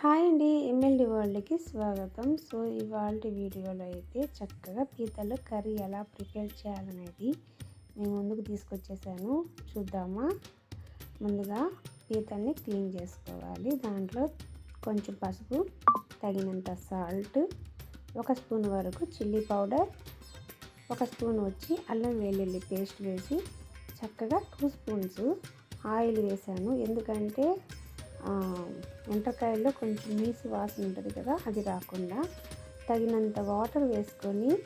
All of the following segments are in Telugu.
హాయ్ అండి ఎమ్మెల్డీ వరల్డ్కి స్వాగతం. సో ఇవాళ వీడియోలో అయితే చక్కగా పీతలు కర్రీ ఎలా ప్రిపేర్ చేయాలనేది నేను ముందుకు తీసుకొచ్చేసాను. చూద్దామా? ముందుగా పీతల్ని క్లీన్ చేసుకోవాలి. దాంట్లో కొంచెం పసుపు తగినంత సాల్ట్ ఒక స్పూన్ వరకు చిల్లీ పౌడర్ ఒక స్పూన్ వచ్చి అల్లం వెల్లుల్లి పేస్ట్ వేసి చక్కగా టూ స్పూన్స్ ఆయిల్ వేసాను. ఎందుకంటే వంటకాయల్లో కొంచెం నీసు వాసన ఉంటుంది కదా అది రాకుండా తగినంత వాటర్ వేసుకొని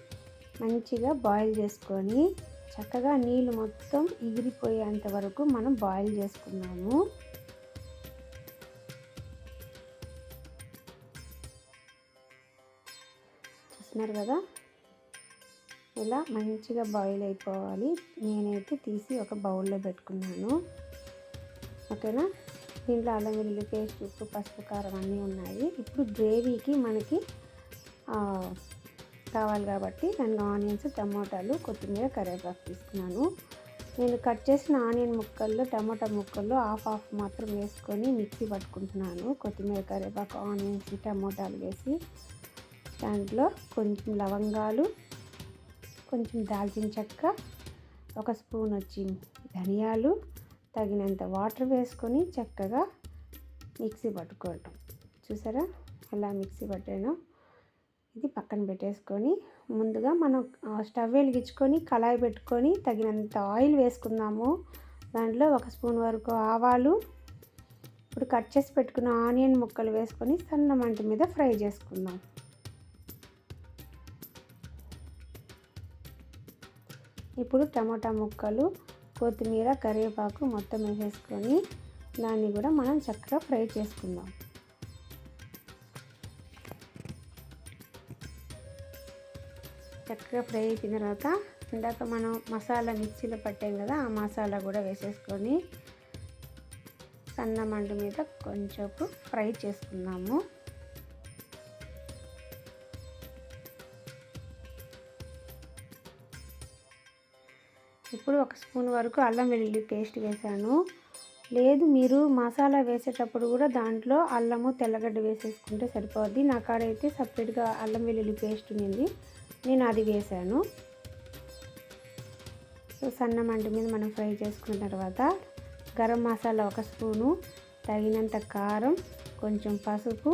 మంచిగా బాయిల్ చేసుకొని చక్కగా నీళ్ళు మొత్తం ఎగిరిపోయేంత వరకు మనం బాయిల్ చేసుకున్నాము. చూస్తున్నారు కదా? ఇలా మంచిగా బాయిల్ అయిపోవాలి. నేనైతే తీసి ఒక బౌల్లో పెట్టుకున్నాను. ఓకేనా? దీంట్లో అల్లం వెల్లుల్లి పేస్ట్ ఉప్పు పసుపు కారం అన్నీ ఉన్నాయి. ఇప్పుడు గ్రేవీకి మనకి కావాలి కాబట్టి రెండు ఆనియన్స్ టమాటాలు కొత్తిమీర కరివేపాకు తీసుకున్నాను. నేను కట్ చేసిన ఆనియన్ ముక్కల్లో టమాటా ముక్కల్లో హాఫ్ హాఫ్ మాత్రం వేసుకొని మిక్సీ పట్టుకుంటున్నాను. కొత్తిమీర కరివేపాకు ఆనియన్స్ టమాటాలు వేసి దాంట్లో కొంచెం లవంగాలు కొంచెం దాల్చిన చెక్క ఒక స్పూన్ వచ్చి ధనియాలు తగినంత వాటర్ వేసుకొని చక్కగా మిక్సీ పట్టుకోవటం. చూసారా? ఎలా మిక్సీ పట్టాను? ఇది పక్కన పెట్టేసుకొని ముందుగా మనం స్టవ్ వెలిగించుకొని కళాయి పెట్టుకొని తగినంత ఆయిల్ వేసుకుందాము. దాంట్లో ఒక స్పూన్ వరకు ఆవాలు ఇప్పుడు కట్ చేసి పెట్టుకున్న ఆనియన్ ముక్కలు వేసుకొని సన్న మంట మీద ఫ్రై చేసుకుందాం. ఇప్పుడు టమాటా ముక్కలు కొత్తిమీర కరివేపాకు మొత్తం వేసేసుకొని దాన్ని కూడా మనం చక్కగా ఫ్రై చేసుకుందాం. చక్కగా ఫ్రై అయిపోయిన తర్వాత ఇందాక మనం మసాలా మిక్సీలో పట్టాం కదా ఆ మసాలా కూడా వేసేసుకొని సన్న మంట మీద కొంచెం ఫ్రై చేసుకుందాము. ఇప్పుడు ఒక స్పూన్ వరకు అల్లం వెల్లుల్లి పేస్ట్ వేసాను లేదు మీరు మసాలా వేసేటప్పుడు కూడా దాంట్లో అల్లము తెల్లగడ్డ వేసేసుకుంటే సరిపోద్ది. నా కాడైతే సపరేట్గా అల్లం వెల్లుల్లి పేస్ట్ ఉంది నేను అది వేసాను సో సన్న మంట మీద మనం ఫ్రై చేసుకున్న తర్వాత గరం మసాలా ఒక స్పూను తగినంత కారం కొంచెం పసుపు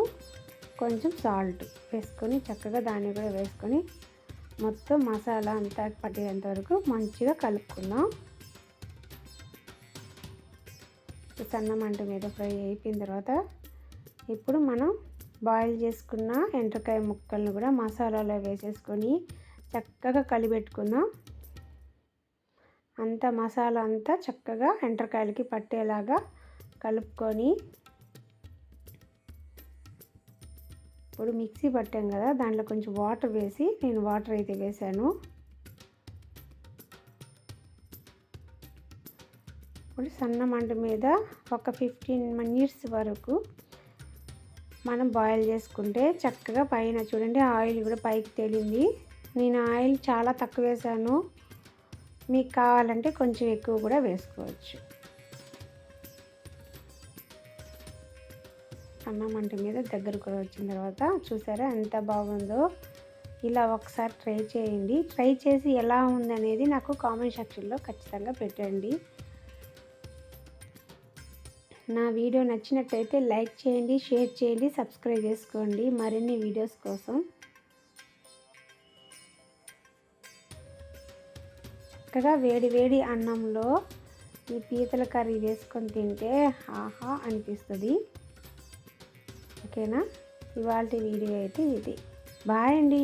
కొంచెం సాల్ట్ వేసుకొని చక్కగా దాన్ని కూడా వేసుకొని మొత్తం మసాలా అంతా పట్టేంత వరకు మంచిగా కలుపుకుందాం. సన్న మంట మీద ఫ్రై అయిపోయిన తర్వాత ఇప్పుడు మనం బాయిల్ చేసుకున్న ఎండ్రకాయ ముక్కలను కూడా మసాలాలో వేసేసుకొని చక్కగా కలిపెట్టుకుందాం. అంత మసాలా అంతా చక్కగా ఎండ్రకాయలకి పట్టేలాగా కలుపుకొని ఇప్పుడు మిక్సీ పట్టాం కదా దాంట్లో కొంచెం వాటర్ వేసి నేను వాటర్ అయితే వేసాను. ఇప్పుడు సన్న మంట మీద ఒక ఫిఫ్టీన్ మినిట్స్ వరకు మనం బాయిల్ చేసుకుంటే చక్కగా పైన చూడండి ఆయిల్ కూడా పైకి తేలింది. నేను ఆయిల్ చాలా తక్కువ వేసాను. మీకు కావాలంటే కొంచెం ఎక్కువ కూడా వేసుకోవచ్చు. అన్నం మంట మీద దగ్గరకు వచ్చిన తర్వాత చూసారా ఎంత బాగుందో. ఇలా ఒకసారి ట్రై చేయండి. ట్రై చేసి ఎలా ఉందనేది నాకు కామెంట్ సెక్షన్లో ఖచ్చితంగా పెట్టండి. నా వీడియో నచ్చినట్టయితే లైక్ చేయండి షేర్ చేయండి సబ్స్క్రైబ్ చేసుకోండి. మరిన్ని వీడియోస్ కోసం చక్కగా వేడి వేడి అన్నంలో ఈ పీతల కర్రీ వేసుకొని తింటే ఆహా అనిపిస్తుంది. ఓకేనా? ఇవాళ వీడియో అయితే ఇది. బాయ్ అండి.